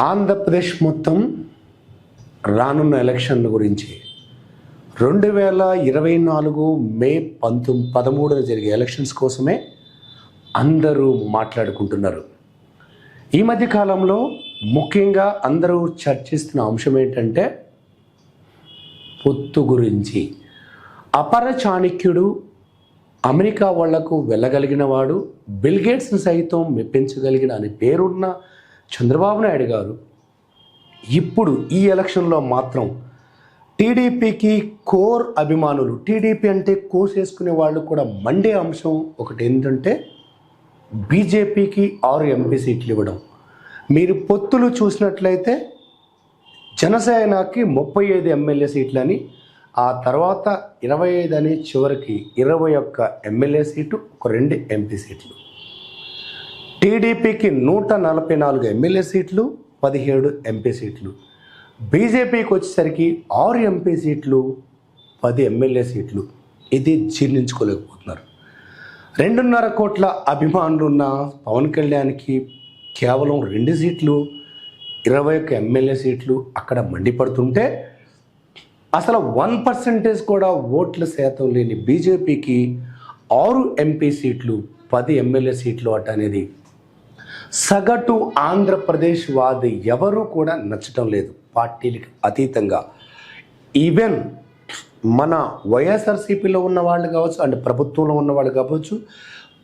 ఆంధ్రప్రదేశ్ మొత్తం రానున్న ఎలక్షన్ల గురించి. రెండు వేల ఇరవై నాలుగు మే పంతొమ్మిది పదమూడున జరిగే ఎలక్షన్స్ కోసమే అందరూ మాట్లాడుకుంటున్నారు. ఈ మధ్య కాలంలో ముఖ్యంగా అందరూ చర్చిస్తున్న అంశం ఏంటంటే పొత్తు గురించి. అపర చాణక్యుడు అమెరికా వాళ్ళకు వెళ్ళగలిగిన వాడు బిల్గేట్స్ని సైతం మెప్పించగలిగిన అనే పేరున్న చంద్రబాబు నాయుడు గారు ఇప్పుడు ఈ ఎలక్షన్లో మాత్రం టీడీపీకి కోర్ అభిమానులు టీడీపీ అంటే కోసేసుకునే వాళ్ళు కూడా మండే అంశం ఒకటి ఏంటంటే బీజేపీకి ఆరు ఎంపీ సీట్లు ఇవ్వడం. మీరు పొత్తులు చూసినట్లయితే జనసేనకి ముప్పై ఐదు ఎమ్మెల్యే సీట్లని ఆ తర్వాత ఇరవై ఐదు అని చివరికి ఇరవై ఒక్క ఎమ్మెల్యే సీటు ఒక రెండు ఎంపీ సీట్లు. టీడీపీకి నూట నలభై నాలుగు ఎమ్మెల్యే సీట్లు పదిహేడు ఎంపీ సీట్లు. బీజేపీకి వచ్చేసరికి ఆరు ఎంపీ సీట్లు పది ఎమ్మెల్యే సీట్లు. ఇది జీర్ణించుకోలేకపోతున్నారు. రెండున్నర కోట్ల అభిమానులు ఉన్న పవన్ కళ్యాణ్కి కేవలం రెండు సీట్లు ఇరవై ఒక్క ఎమ్మెల్యే సీట్లు అక్కడ మండిపడుతుంటే అసలు వన్ పర్సెంటేజ్ కూడా ఓట్ల శాతం లేని బీజేపీకి ఆరు ఎంపీ సీట్లు పది ఎమ్మెల్యే సీట్లు అట అనేది సగటు ఆంధ్రప్రదేశ్ వాది ఎవరు కూడా నచ్చటం లేదు. పార్టీలకు అతీతంగా. ఈవెన్ మన వైఎస్ఆర్సీపీలో ఉన్న వాళ్ళు కావచ్చు అండ్ ప్రభుత్వంలో ఉన్న వాళ్ళు కావచ్చు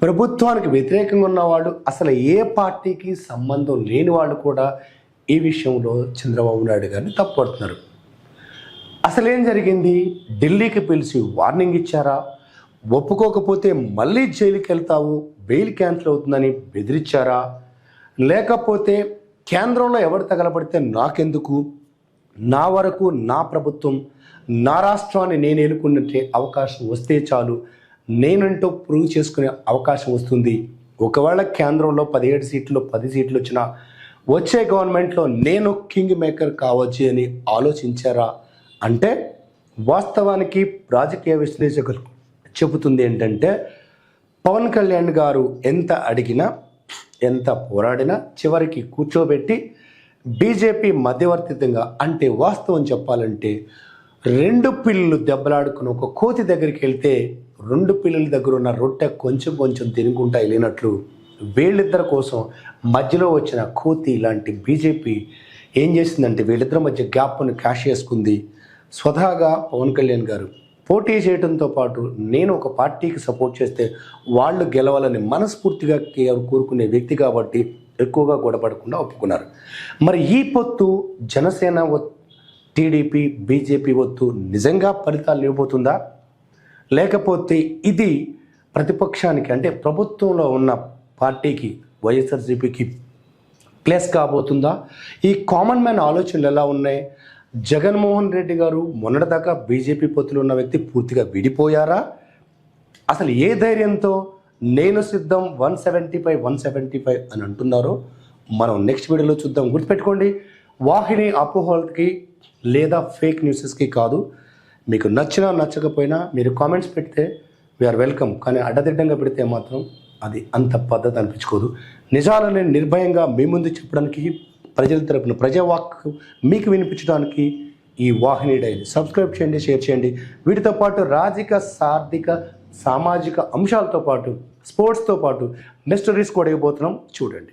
ప్రభుత్వానికి వ్యతిరేకంగా ఉన్నవాడు అసలు ఏ పార్టీకి సంబంధం లేని వాళ్ళు కూడా ఈ విషయంలో చంద్రబాబు నాయుడు గారిని తప్పుపడుతున్నారు అసలేం జరిగింది? ఢిల్లీకి పిలిచి వార్నింగ్ ఇచ్చారా? ఒప్పుకోకపోతే మళ్ళీ జైలుకి వెళ్తావు బెయిల్ క్యాన్సిల్ అవుతుందని బెదిరించారా? లేకపోతే కేంద్రంలో ఎవరు తగలబడితే నాకెందుకు? నా వరకు నా ప్రభుత్వం నా రాష్ట్రాన్ని నేను ఎన్నుకున్నట్టే అవకాశం వస్తే చాలు. నేనంటూ ప్రూవ్ చేసుకునే అవకాశం వస్తుంది. ఒకవేళ కేంద్రంలో పదిహేడు సీట్లు పది సీట్లు వచ్చినా వచ్చే గవర్నమెంట్లో నేను కింగ్ మేకర్ కావచ్చు అని ఆలోచించారా? అంటే వాస్తవానికి రాజకీయ విశ్లేషకులు చెబుతుంది ఏంటంటే పవన్ కళ్యాణ్ గారు ఎంత అడిగినా ఎంత పోరాడినా చివరికి కూర్చోబెట్టి బీజేపీ మధ్యవర్తితంగా అంటే వాస్తవం చెప్పాలంటే రెండు పిల్లలు దెబ్బలాడుకుని ఒక కోతి దగ్గరికి వెళ్తే రెండు పిల్లల దగ్గర ఉన్న రొట్టె కొంచెం కొంచెం తినుకుంటా వెళ్ళినట్లు వీళ్ళిద్దరి కోసం మధ్యలో వచ్చిన కోతి లాంటి బీజేపీ ఏం చేసిందంటే వీళ్ళిద్దరి మధ్య గ్యాప్ను క్యాష్ చేసుకుంది. స్వతహాగా పవన్ కళ్యాణ్ గారు పోటీ చేయడంతో పాటు నేను ఒక పార్టీకి సపోర్ట్ చేస్తే వాళ్ళు గెలవాలని మనస్ఫూర్తిగా కోరుకునే వ్యక్తి కాబట్టి ఎక్కువగా గొడపడకుండా ఒప్పుకున్నారు. మరి ఈ పొత్తు జనసేన టీడీపీ బీజేపీ ఒత్తు నిజంగా ఫలితాలు ఇవ్వబోతుందా? లేకపోతే ఇది ప్రతిపక్షానికి అంటే ప్రభుత్వంలో ఉన్న పార్టీకి వైఎస్ఆర్సీపీకి ప్లేస్ కాబోతుందా? ఈ కామన్ మ్యాన్ ఆలోచనలు ఎలా ఉన్నాయి? జగన్మోహన్ రెడ్డి గారు మొన్నటిదాకా బీజేపీ పొత్తులు ఉన్న వ్యక్తి పూర్తిగా విడిపోయారా? అసలు ఏ ధైర్యంతో నేను సిద్ధం one seventy five one seventy five అని అంటున్నారో మనం నెక్స్ట్ వీడియోలో చూద్దాం. గుర్తుపెట్టుకోండి వాహిని అపోహలకి లేదా ఫేక్ న్యూసెస్కి కాదు. మీకు నచ్చినా నచ్చకపోయినా మీరు కామెంట్స్ పెడితే వీఆర్ వెల్కమ్ కానీ అడ్డదిడ్డంగా పెడితే మాత్రం అది అంత పద్ధతి అనిపించుకోదు. నిజాలని నిర్భయంగా మీ ముందు చెప్పడానికి ప్రజల తరపున ప్రజావాక్ మీకు వినిపించడానికి ఈ వాహిని డైలీ సబ్స్క్రైబ్ చేయండి షేర్ చేయండి. వీటితో పాటు రాజకీయ సార్థిక సామాజిక అంశాలతో పాటు స్పోర్ట్స్తో పాటు నెక్స్ట్ రీస్ కూడా ఇవ్వబోతున్నాం. చూడండి.